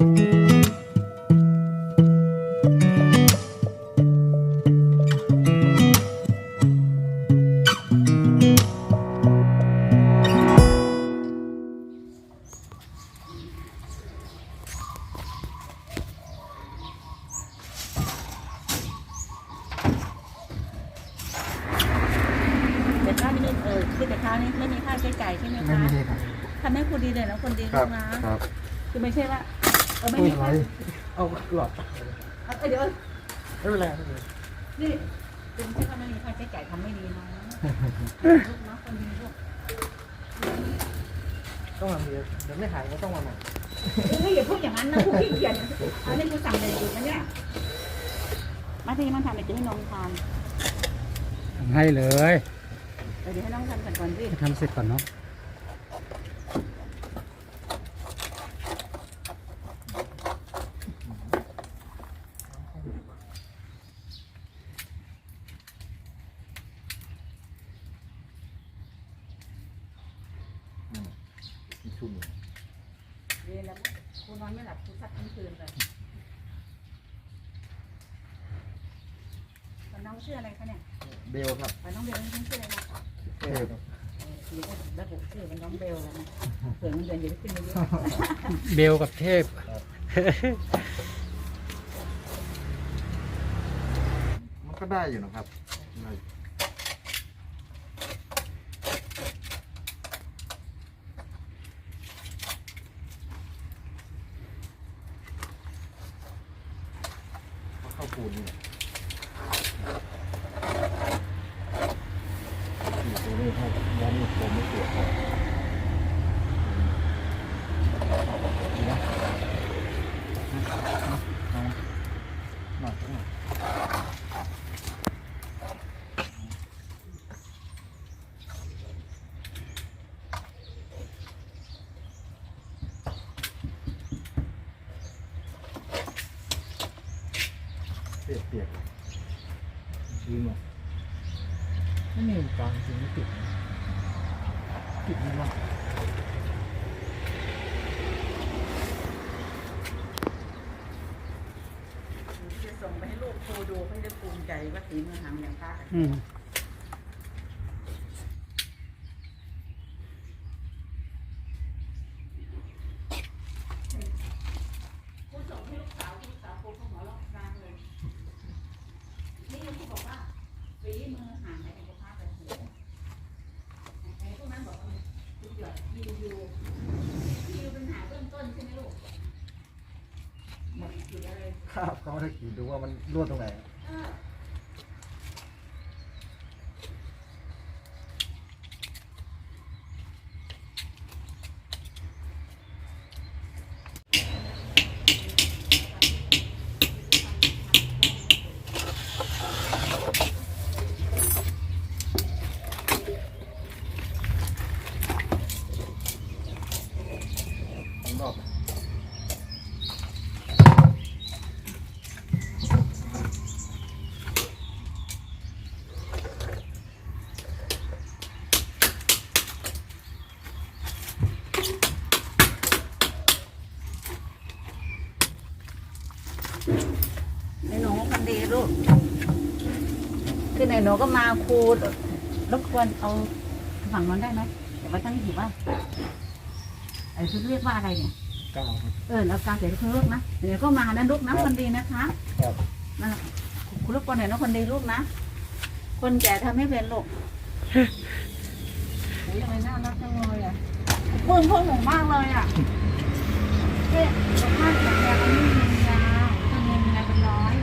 แต่ค่าไม่ได้เออคือแต่ค่านี้ไม่มีค่าใช้จ่ายใช่ไหมไม่คะมีเลยครับทำให้คนดีเลยนะคนดีครับนะ ครับ คือไม่ใช่ว่า เออไม่อุ้ยมีไรเอาหลอดเอาเดี๋ยวไม่เป็นไรไม่เป็นไรนี่เป็นแค่ว่าไม่มีค่าใช้จ่ายทำไม่ดีนะลูกนะคนดีลูกต้องมาเดียวเดี๋ยวไม่หายก็ต้องมาใหม่เฮ้ยอย่าพูดอย่างนั้นนะผู้ขี้เกียจอันนี้กูสั่งเลยอยู่นะเนี่ยมาที่มันทำไปจะให้น้องทานให้เลยเดี๋ยวให้น้องทานก่อนก่อนสิทำเสร็จก่อนเนาะ ชุ่มเรียนแล้วครูนอนไม่หลับครูซัดทั้งคืนเลยแล้วน้องชื่ออะไรคะเนี่ยเบลครับแล้วน้องเบลนี่ชื่ออะไรนะเทพเดี๋ยวระบุชื่อเป็นน้องเบลแล้วนะเผื่อเงินเดือนเดี๋ยวขึ้นเยอะเบลกับเทพ มันก็ได้อยู่นะครับ ได้เอาเข้าปูนนี่อยู่ตรงนี้ครับย้อนผมไม่เกี่ยวครับดีนะเอาหน่อยหน่อย เปียกๆชื้นหมดไม่มีกลางจริงไม่ติดนะติดไม่มากๆจะส่งไปให้ลูกครูดูให้ได้ภูมิใจว่าฝีมือทำอย่างป้าอืม ครูส่งให้ลูกสาวลูกสาวครูเขาหัวเราะกลางเลยนี่ครูบอกว่าฝีมือห่างไหนกับป้าไปเลยไอ้พวกนั้นบอกว่าดู ดิวยูยิวป็นหาเบื้องต้นใช่ไหมลูกหมดจุดอะไรครับเขาไม่ได้ขีดดูว่ามันรั่วตรงไหนออ คือในหนูก็มาครูรบกวนเอาฝั่งนั้นได้ไหมเดี๋ยวไปตั้งถือว่าไอ้คือเรียกว่าอะไรเนี่ยเก้าครับ เออแล้วการเดี๋ยวคุณลูกนะเดี๋ยวก็มานะลูกนะคนดีนะคะครับนั่นแหละคุณลูกคนไหนนะคนดีลูกนะคนแก่ทำไม่เป็นลูกโอ้ยยังไงน่ารักจังเลยอะปลื้มพวกหนูมากเลยอะเนี่ยสุขภาพแข็งแรงไม่มียาถ้ามีเงินเป็นร้อย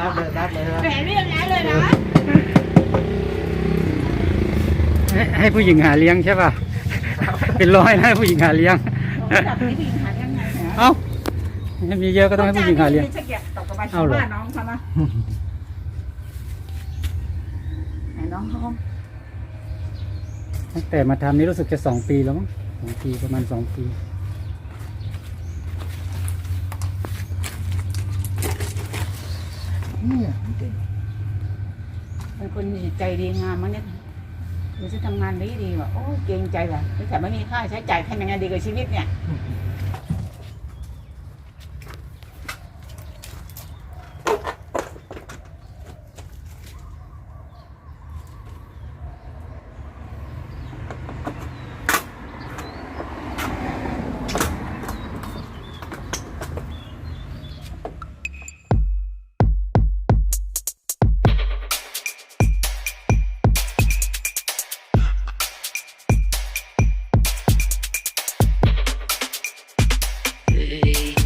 นับเลยนับเลยครับแหมเรียกง่ายเลยนะ ให้ให้ผู้หญิงหาเลี้ยงใช่ป่ะ เป็นร้อยนะให้ผู้หญิงหาเลี้ยง จับไม่ดีหายังไงนะเอ้าให้มีเยอะก็ต้องให้ผู้หญิงหาเลี้ยง จะเก็บตกกระบะเอาเหรอว่าน้องเขานะไหนน้องเขา ตั้งแต่มาทำนี่รู้สึกจะสองปีแล้วมั้งสองปีประมาณสองปี เนี่ยเก่งเป็นคนใจดีงามมันเนี่ยหรือจะทำงานดีดีว่ะโอ้เกรงใจว่ะไม่แต่ไม่มีค่าใช้จ่ายทำยังไงดีกับชีวิตเนี่ย baby.